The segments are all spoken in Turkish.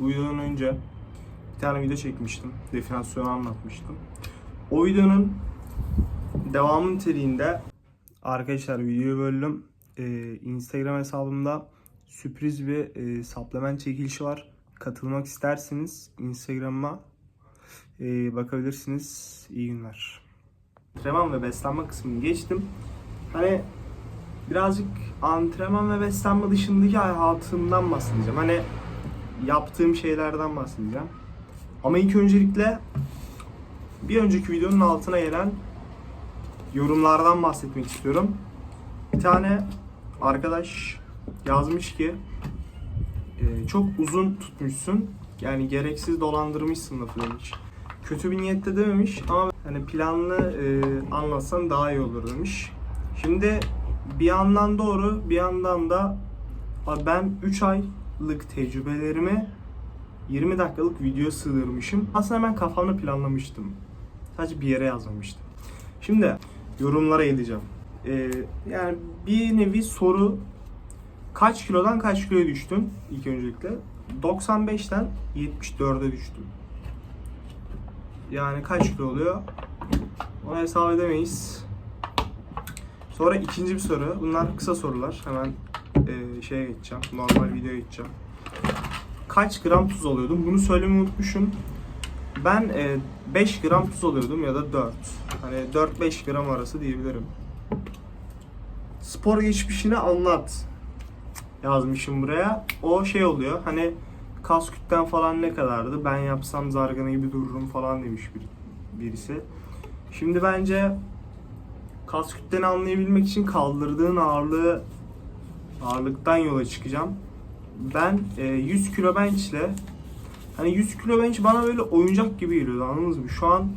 Videodan önce bir tane video çekmiştim. Definasyonu anlatmıştım. O videonun devamı niteliğinde arkadaşlar videoyu böldüm. Ee, Instagram hesabımda sürpriz bir e, supplement çekilişi var. Katılmak isterseniz Instagram'a e, bakabilirsiniz. İyi günler. Antrenman ve beslenme kısmını geçtim. Hani birazcık antrenman ve beslenme dışındaki hayatımdan bahsedeceğim. Hani yaptığım şeylerden bahsedeceğim. Ama ilk öncelikle bir önceki videonun altına gelen yorumlardan bahsetmek istiyorum. Bir tane arkadaş yazmış ki e, çok uzun tutmuşsun. Yani gereksiz dolandırmışsın lafı demiş. Kötü bir niyette dememiş ama hani planlı e, anlatsan daha iyi olur demiş. Şimdi bir yandan doğru bir yandan da ben 3 aylık tecrübelerimi 20 dakikalık video sığdırmışım. Aslında ben kafamda planlamıştım. Sadece bir yere yazmamıştım. Şimdi yorumlara gideceğim. Ee, yani bir nevi soru kaç kilodan kaç kiloya düştün ilk öncelikle? 95'ten 74'e düştüm. Yani kaç kilo oluyor? Onu hesap edemeyiz. Sonra ikinci bir soru. Bunlar kısa sorular. Hemen e, şeye geçeceğim. Normal videoya geçeceğim. Kaç gram tuz alıyordum? Bunu söylemeyi unutmuşum. Ben e, 5 gram tuz alıyordum ya da 4. Hani 4-5 gram arası diyebilirim. Spor geçmişini anlat yazmışım buraya. O şey oluyor. Hani kas kütlen falan ne kadardı? Ben yapsam zargana gibi dururum falan demiş bir, birisi. Şimdi bence kas kütleni anlayabilmek için kaldırdığın ağırlığı ağırlıktan yola çıkacağım. Ben e, 100 kilo bench ile hani 100 kilo bench bana böyle oyuncak gibi geliyordu anladınız mı? Şu an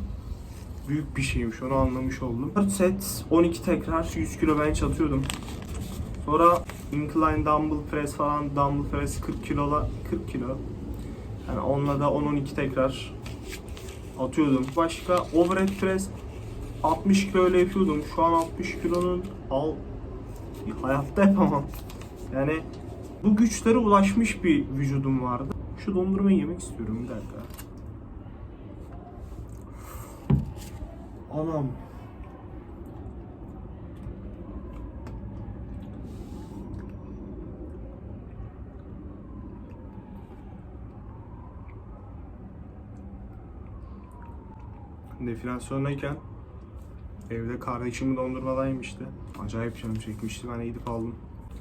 büyük bir şeymiş onu anlamış oldum. 4 set 12 tekrar 100 kilo bench atıyordum. Sonra incline dumbbell press falan dumbbell press 40 kilola 40 kilo. Yani onunla da 10-12 tekrar atıyordum. Başka overhead press 60 kilo ile yapıyordum. Şu an 60 kilonun al hayatta yapamam. Yani bu güçlere ulaşmış bir vücudum vardı. Şu dondurmayı yemek istiyorum bir dakika. Anam. Definasyondayken evde kardeşimi dondurmadan. Acayip canım çekmişti. Ben gidip aldım.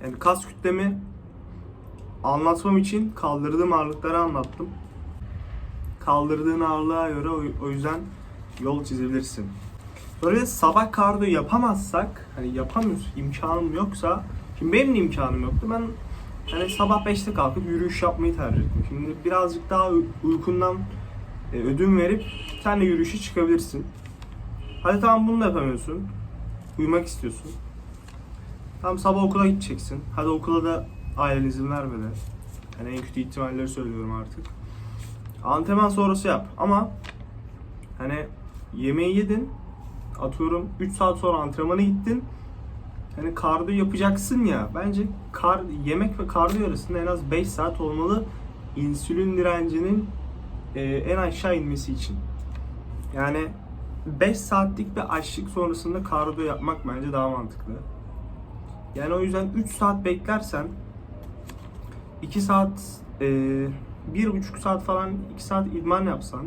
Yani kas kütlemi anlatmam için kaldırdığım ağırlıkları anlattım. Kaldırdığın ağırlığa göre o, yüzden yol çizebilirsin. Böyle sabah kardiyo yapamazsak, hani yapamıyoruz, imkanım yoksa, şimdi benim de imkanım yoktu. Ben hani sabah 5'te kalkıp yürüyüş yapmayı tercih ettim. Şimdi birazcık daha uy- uykundan e, ödün verip sen de yürüyüşe çıkabilirsin. Hadi tamam bunu da yapamıyorsun. Uyumak istiyorsun. Tamam sabah okula gideceksin. Hadi okula da ailen izin vermedi. Yani en kötü ihtimalleri söylüyorum artık. Antrenman sonrası yap ama hani yemeği yedin atıyorum 3 saat sonra antrenmana gittin hani kardiyo yapacaksın ya bence kar, yemek ve kardiyo arasında en az 5 saat olmalı insülin direncinin e, en aşağı inmesi için. Yani 5 saatlik bir açlık sonrasında kardiyo yapmak bence daha mantıklı. Yani o yüzden 3 saat beklersen 2 saat, e, 1,5 saat falan 2 saat idman yapsan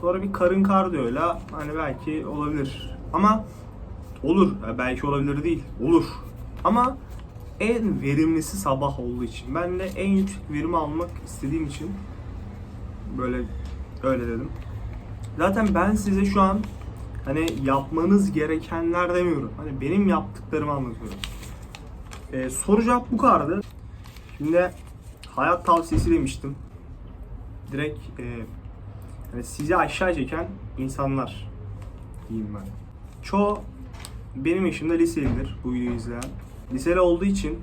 sonra bir karın kardiyoyla hani belki olabilir. Ama olur. Belki olabilir değil. Olur. Ama en verimlisi sabah olduğu için. Ben de en yüksek verimi almak istediğim için böyle öyle dedim. Zaten ben size şu an hani yapmanız gerekenler demiyorum. Hani benim yaptıklarımı anlatıyorum. Ee, soru cevap bu kadardı. Şimdi hayat tavsiyesi demiştim. Direkt e, hani sizi aşağı çeken insanlar diyeyim ben. Çoğu benim yaşımda liselidir bu videoyu izleyen. Liseli olduğu için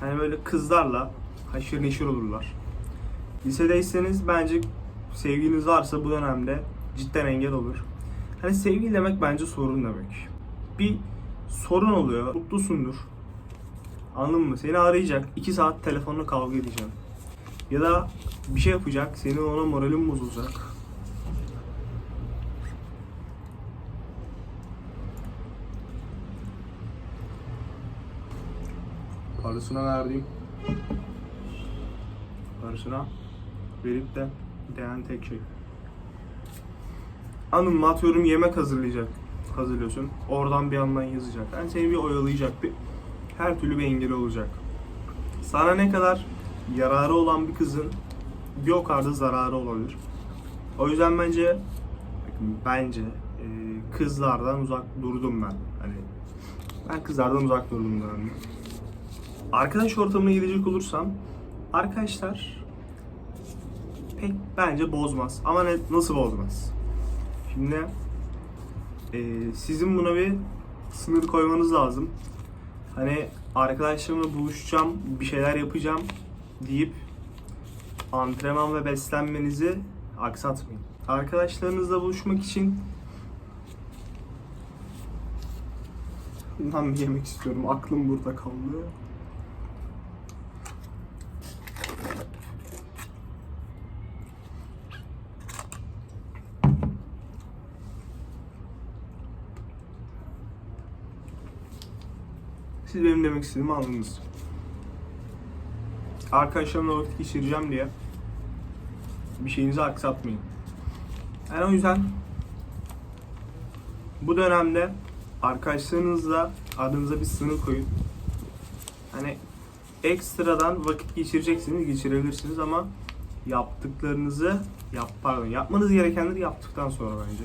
hani böyle kızlarla haşır neşir olurlar. Lisedeyseniz bence sevgiliniz varsa bu dönemde cidden engel olur. Hani sevgili demek bence sorun demek. Bir sorun oluyor, mutlusundur. Anladın mı? Seni arayacak, 2 saat telefonla kavga edeceğim. Ya da bir şey yapacak, senin ona moralin bozulacak. Parasına verdiğim parasına verip de değen tek şey. Hanım atıyorum yemek hazırlayacak. Hazırlıyorsun. Oradan bir yandan yazacak. Yani seni bir oyalayacak. Bir, her türlü bir engel olacak. Sana ne kadar yararı olan bir kızın o kadar da zararı olabilir. O yüzden bence bence e, kızlardan uzak durdum ben. Hani ben kızlardan uzak durdum dönemde. Arkadaş ortamına girecek olursam arkadaşlar pek bence bozmaz. Ama ne, nasıl bozmaz? Şimdi e, sizin buna bir sınır koymanız lazım. Hani arkadaşlarımla buluşacağım, bir şeyler yapacağım deyip antrenman ve beslenmenizi aksatmayın. Arkadaşlarınızla buluşmak için bir yemek istiyorum. Aklım burada kaldı. Siz benim demek istediğimi anladınız. Arkadaşlarımla vakit geçireceğim diye bir şeyinizi aksatmayın. Yani o yüzden bu dönemde arkadaşlarınızla adınıza bir sınır koyun. Hani ekstradan vakit geçireceksiniz, geçirebilirsiniz ama yaptıklarınızı yap pardon yapmanız gerekenleri yaptıktan sonra bence.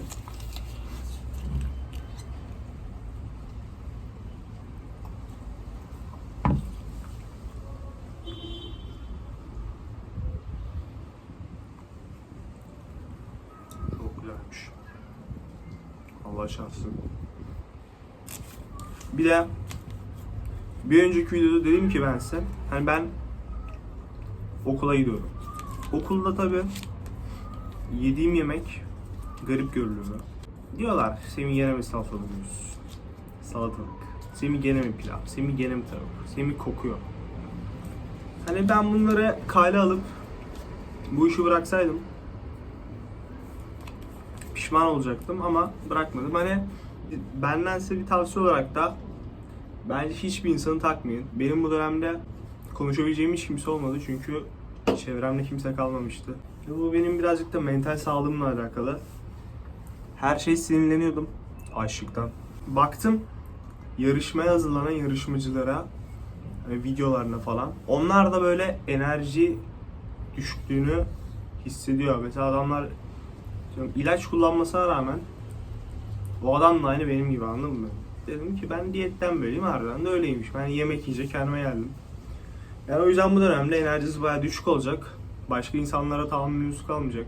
Güzelmiş. Allah şansın. Bir de bir önceki videoda dedim ki ben size hani ben okula gidiyorum. Okulda tabi yediğim yemek garip görülüyor. Diyorlar Semih gene mi salata oluyoruz? Salatalık. Semih gene mi pilav? Semih gene mi tavuk? Semih kokuyor. Hani ben bunları kale alıp bu işi bıraksaydım pişman olacaktım ama bırakmadım. Hani benden size bir tavsiye olarak da bence hiçbir insanı takmayın. Benim bu dönemde konuşabileceğim hiç kimse olmadı çünkü çevremde kimse kalmamıştı. Bu benim birazcık da mental sağlığımla alakalı. Her şey sinirleniyordum açlıktan. Baktım yarışmaya hazırlanan yarışmacılara hani videolarına falan. Onlar da böyle enerji düşüklüğünü hissediyor. Mesela adamlar Diyorum, ilaç kullanmasına rağmen o adam da aynı benim gibi anladın mı? Dedim ki ben diyetten böyleyim harbiden de öyleymiş. Ben yemek yiyince kendime geldim. Yani o yüzden bu dönemde enerjisi bayağı düşük olacak. Başka insanlara tahammülünüz kalmayacak.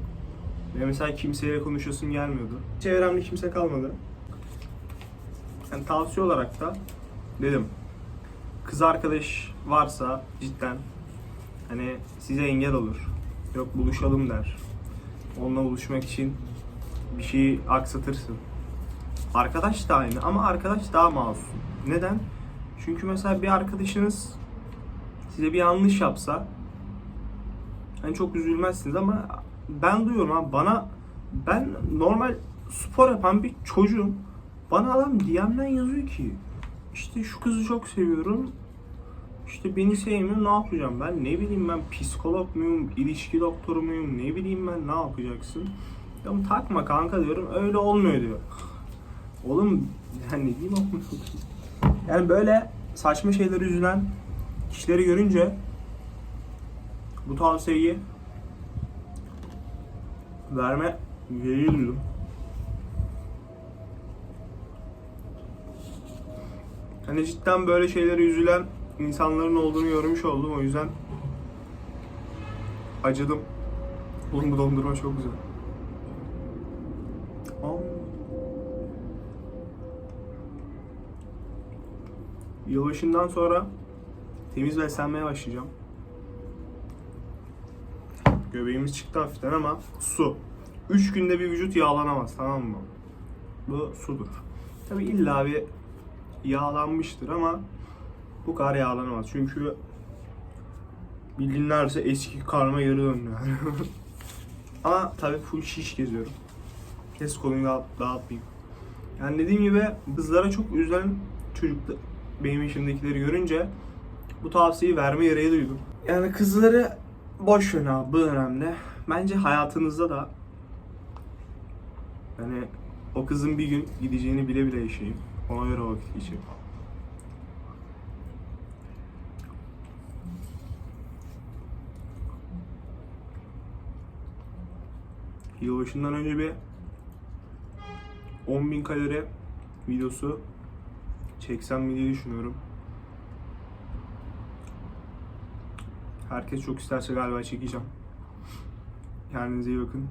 Ve mesela kimseyle konuşasım gelmiyordu. Çevremde kimse kalmadı. Yani tavsiye olarak da dedim. Kız arkadaş varsa cidden hani size engel olur. Yok buluşalım der onunla buluşmak için bir şeyi aksatırsın. Arkadaş da aynı ama arkadaş daha masum. Neden? Çünkü mesela bir arkadaşınız size bir yanlış yapsa hani çok üzülmezsiniz ama ben duyuyorum abi bana ben normal spor yapan bir çocuğum bana adam DM'den yazıyor ki işte şu kızı çok seviyorum işte beni sevmiyor ne yapacağım ben? Ne bileyim ben psikolog muyum ilişki doktoru muyum? Ne bileyim ben ne yapacaksın? Diyorum takma kanka diyorum öyle olmuyor diyor. Oğlum yani ne diyeyim yani böyle saçma şeyleri üzülen kişileri görünce bu tavsiyeyi verme duydum. Hani cidden böyle şeylere üzülen insanların olduğunu görmüş oldum o yüzden acıdım. Oğlum bu dondurma çok güzel. Yılbaşından sonra temiz beslenmeye başlayacağım. Göbeğimiz çıktı hafiften ama su. 3 günde bir vücut yağlanamaz tamam mı? Bu sudur. Tabi illa bir yağlanmıştır ama bu kadar yağlanamaz. Çünkü Bildiğin neredeyse eski karma geri döndü yani. Ama tabii full şiş geziyorum. Kes konuyu dağıt, dağıtmayayım. Yani dediğim gibi kızlara çok üzülen çocuk benim yaşımdakileri görünce bu tavsiyeyi verme gereği duydum. Yani kızları boş verin abi bu dönemde. Bence hayatınızda da yani o kızın bir gün gideceğini bile bile yaşayın. Ona göre vakit geçirin. Yılbaşından önce bir 10.000 kalori videosu çeksem diye düşünüyorum. Herkes çok isterse galiba çekeceğim. Kendinize iyi bakın.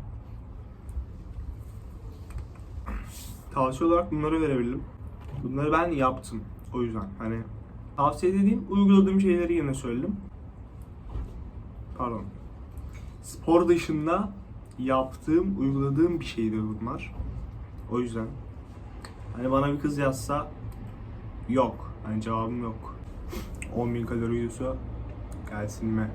Tavsiye olarak bunları verebilirim. Bunları ben yaptım. O yüzden hani tavsiye dediğim uyguladığım şeyleri yine söyledim. Pardon. Spor dışında yaptığım, uyguladığım bir şeydi bunlar. O yüzden hani bana bir kız yazsa yok. Hani cevabım yok. 10.000 kalori yiyorsa gelsin mi?